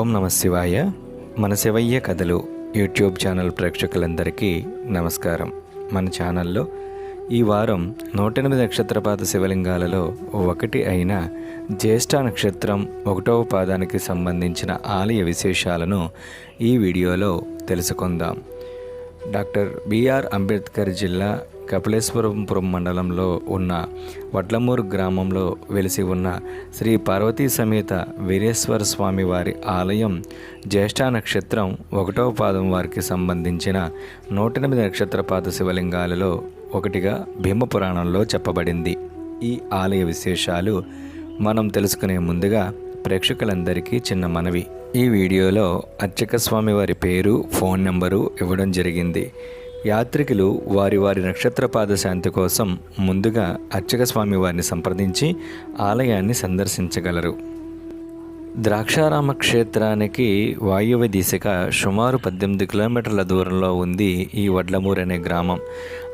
ఓం నమ శివాయ. మన శివయ్య కథలు యూట్యూబ్ ఛానల్ ప్రేక్షకులందరికీ నమస్కారం. మన ఛానల్లో ఈ వారం నూట ఎనిమిది నక్షత్రపాత శివలింగాలలో ఒకటి అయిన జ్యేష్ఠ నక్షత్రం ఒకటవ పాదానికి సంబంధించిన ఆలయ విశేషాలను ఈ వీడియోలో తెలుసుకుందాం. డాక్టర్ బిఆర్ అంబేద్కర్ జిల్లా కపిలేశ్వరంపురం మండలంలో ఉన్న వడ్లమూరు గ్రామంలో వెలిసి ఉన్న శ్రీ పార్వతీ సమేత వీరేశ్వర స్వామి వారి ఆలయం జ్యేష్ఠ నక్షత్రం ఒకటవ పాదం వారికి సంబంధించిన నూట ఎనిమిది నక్షత్రపాత శివలింగాలలో ఒకటిగా భీమపురాణంలో చెప్పబడింది. ఈ ఆలయ విశేషాలు మనం తెలుసుకునే ముందుగా ప్రేక్షకులందరికీ చిన్న మనవి. ఈ వీడియోలో అర్చక స్వామి వారి పేరు ఫోన్ నెంబరు ఇవ్వడం జరిగింది. యాత్రికులు వారి వారి నక్షత్రపాద శాంతి కోసం ముందుగా అర్చక స్వామి వారిని సంప్రదించి ఆలయాన్ని సందర్శించగలరు. ద్రాక్షారామ క్షేత్రానికి వాయువ్య దిశగా సుమారు పద్దెనిమిది కిలోమీటర్ల దూరంలో ఉంది ఈ వడ్లమూరు అనే గ్రామం.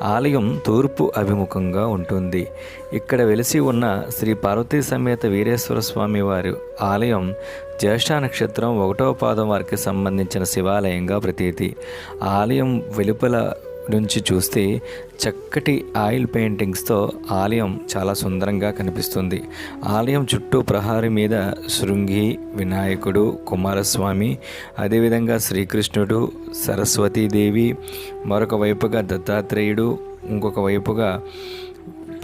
ఆలయం తూర్పు అభిముఖంగా ఉంటుంది. ఇక్కడ వెలిసి ఉన్న శ్రీ పార్వతీ సమేత వీరేశ్వర స్వామి వారి ఆలయం జ్యేష్ఠ నక్షత్రం ఒకటవ పాదం వారికి సంబంధించిన శివాలయంగా ప్రతీతి. ఆలయం వెలుపల నుంచి చూస్తే చక్కటి ఆయిల్ పెయింటింగ్స్తో ఆలయం చాలా సుందరంగా కనిపిస్తుంది. ఆలయం చుట్టూ ప్రహారీ మీద శృంగి వినాయకుడు కుమారస్వామి అదేవిధంగా శ్రీకృష్ణుడు సరస్వతీదేవి మరొక వైపుగా దత్తాత్రేయుడు ఇంకొక వైపుగా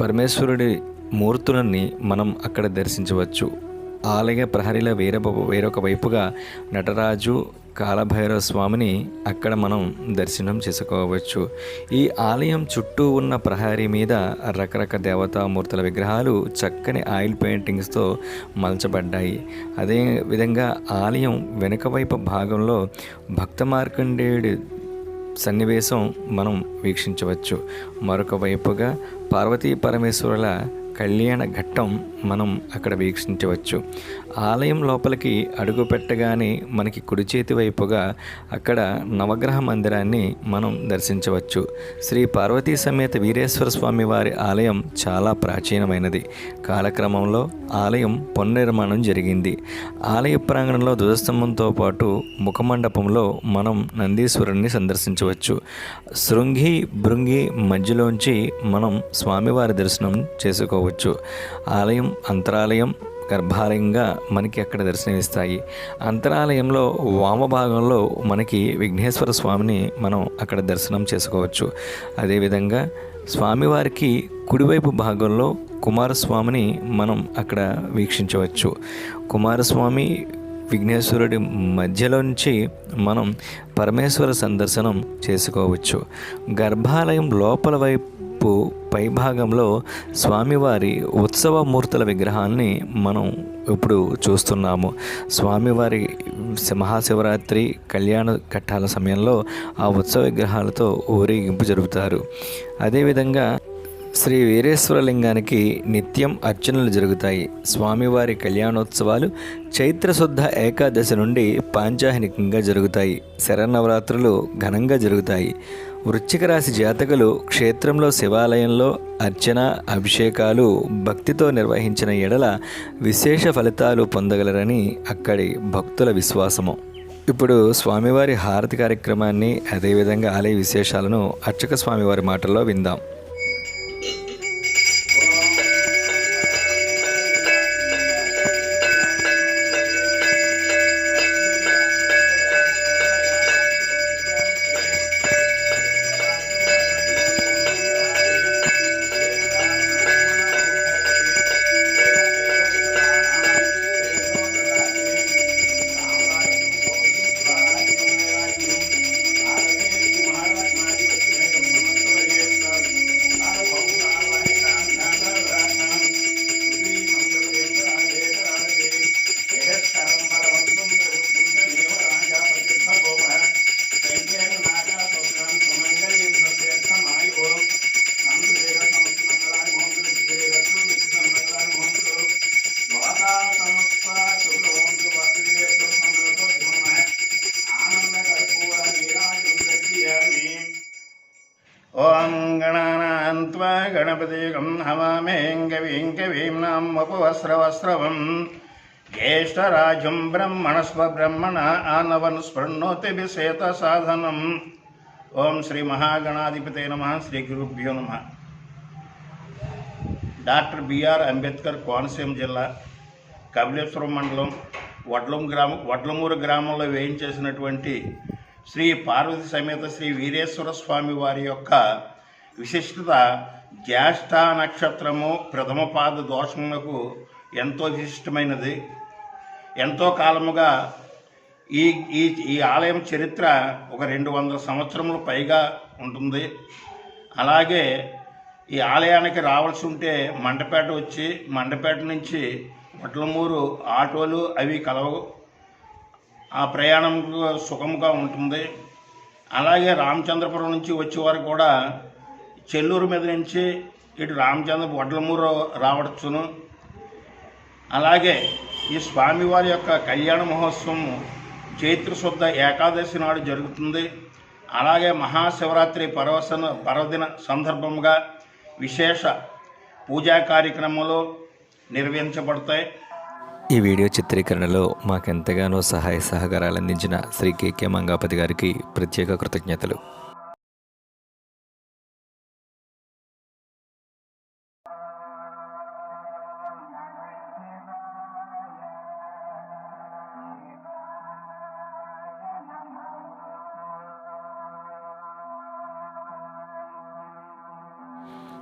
పరమేశ్వరుడి మూర్తులని మనం అక్కడ దర్శించవచ్చు. ఆలయ ప్రహరీల వేరొక వేరొక వైపుగా నటరాజు కాలభైరవ స్వామిని అక్కడ మనం దర్శనం చేసుకోవచ్చు. ఈ ఆలయం చుట్టూ ఉన్న ప్రహరీ మీద రకరకాల దేవతామూర్తుల విగ్రహాలు చక్కని ఆయిల్ పెయింటింగ్స్తో మలచబడ్డాయి. అదే విధంగా ఆలయం వెనుక వైపు భాగంలో భక్త మార్కండేయుడి సన్నివేశం మనం వీక్షించవచ్చు. మరొక వైపుగా పార్వతీ పరమేశ్వరుల కళ్యాణ ఘట్టం మనం అక్కడ వీక్షించవచ్చు. ఆలయం లోపలికి అడుగు పెట్టగానే మనకి కుడి చేతి వైపుగా అక్కడ నవగ్రహ మందిరాన్ని మనం దర్శించవచ్చు. శ్రీ పార్వతీ సమేత వీరేశ్వర స్వామి వారి ఆలయం చాలా ప్రాచీనమైనది. కాలక్రమంలో ఆలయం పునర్నిర్మాణం జరిగింది. ఆలయ ప్రాంగణంలో ధ్వజస్తంభంతో పాటు ముఖమండపంలో మనం నందీశ్వరుణ్ణి సందర్శించవచ్చు. శృంగి భృంగి మధ్యలోంచి మనం స్వామివారి దర్శనం చేసుకోవచ్చు. ఆలయం అంతరాలయం గర్భాలయంగా మనకి అక్కడ దర్శనమిస్తాయి. అంతరాలయంలో వామభాగంలో మనకి విఘ్నేశ్వర స్వామిని మనం అక్కడ దర్శనం చేసుకోవచ్చు. అదేవిధంగా స్వామివారికి కుడివైపు భాగంలో కుమారస్వామిని మనం అక్కడ వీక్షించవచ్చు. కుమారస్వామి విఘ్నేశ్వరుడి మధ్యలోంచి మనం పరమేశ్వర సందర్శనం చేసుకోవచ్చు. గర్భాలయం లోపల వైపు పైభాగంలో స్వామివారి ఉత్సవమూర్తుల విగ్రహాన్ని మనం ఇప్పుడు చూస్తున్నాము. స్వామివారి మహాశివరాత్రి కళ్యాణ కట్టాల సమయంలో ఆ ఉత్సవ విగ్రహాలతో ఊరేగింపు జరుపుతారు. అదేవిధంగా శ్రీ వీరేశ్వరలింగానికి నిత్యం అర్చనలు జరుగుతాయి. స్వామివారి కళ్యాణోత్సవాలు చైత్రశుద్ధ ఏకాదశి నుండి పాంచాహనికంగా జరుగుతాయి. శరన్నవరాత్రులు ఘనంగా జరుగుతాయి. వృశ్చిక రాశి జాతకులు క్షేత్రంలో శివాలయంలో అర్చన అభిషేకాలు భక్తితో నిర్వహించిన ఎడల విశేష ఫలితాలు పొందగలరని అక్కడి భక్తుల విశ్వాసము. ఇప్పుడు స్వామివారి హారతి కార్యక్రమాన్ని అదేవిధంగా ఆలయ విశేషాలను అర్చక స్వామివారి మాటల్లో విందాం. ఓం గణానాన్త్వా గణపతిగం హవామేం కవీం కవీం నాం ఉపవస్రవస్రవం జ్యేష్ఠరాజం బ్రహ్మణస్వ బ్రహ్మణ ఆనవన్ స్పృణోతిభిషేత సాధనం ఓం శ్రీ మహాగణాధిపతే నమ శ్రీ గురుభ్యో నమ. డాక్టర్ బిఆర్ అంబేద్కర్ కోనసీమ జిల్లా కపిలేశ్వరం మండలం వడ్లం గ్రామం వడ్లమూరు గ్రామంలో వేయించేసినటువంటి శ్రీ పార్వతి సమేత శ్రీ వీరేశ్వర స్వామి వారి యొక్క విశిష్టత జ్యేష్ఠ నక్షత్రము ప్రథమ పాద దోషములకు ఎంతో విశిష్టమైనది. ఎంతో కాలముగా ఈ ఈ ఈ ఆలయం చరిత్ర ఒక రెండు వందల సంవత్సరములు పైగా ఉంటుంది. అలాగే ఈ ఆలయానికి రావాల్సి ఉంటే మండపేట వచ్చి మండపేట నుంచి వడ్లమూరు ఆటోలు అవి కలవ ఆ ప్రయాణం సుఖముగా ఉంటుంది. అలాగే రామచంద్రపురం నుంచి వచ్చేవారు కూడా చెల్లూరు మీద నుంచి ఇటు రామచంద్ర వడ్లమూరు రావచ్చును. అలాగే ఈ స్వామివారి యొక్క కళ్యాణ మహోత్సవం చైత్ర శుద్ధ ఏకాదశి నాడు జరుగుతుంది. అలాగే మహాశివరాత్రి పర్వసన పర్వదిన సందర్భంగా విశేష పూజా కార్యక్రమాలు నిర్వహించబడతాయి. ఈ వీడియో చిత్రీకరణలో మాకెంతగానో సహాయ సహకారాలు అందించిన శ్రీ కేకే మంగాపతి గారికి ప్రత్యేక కృతజ్ఞతలు.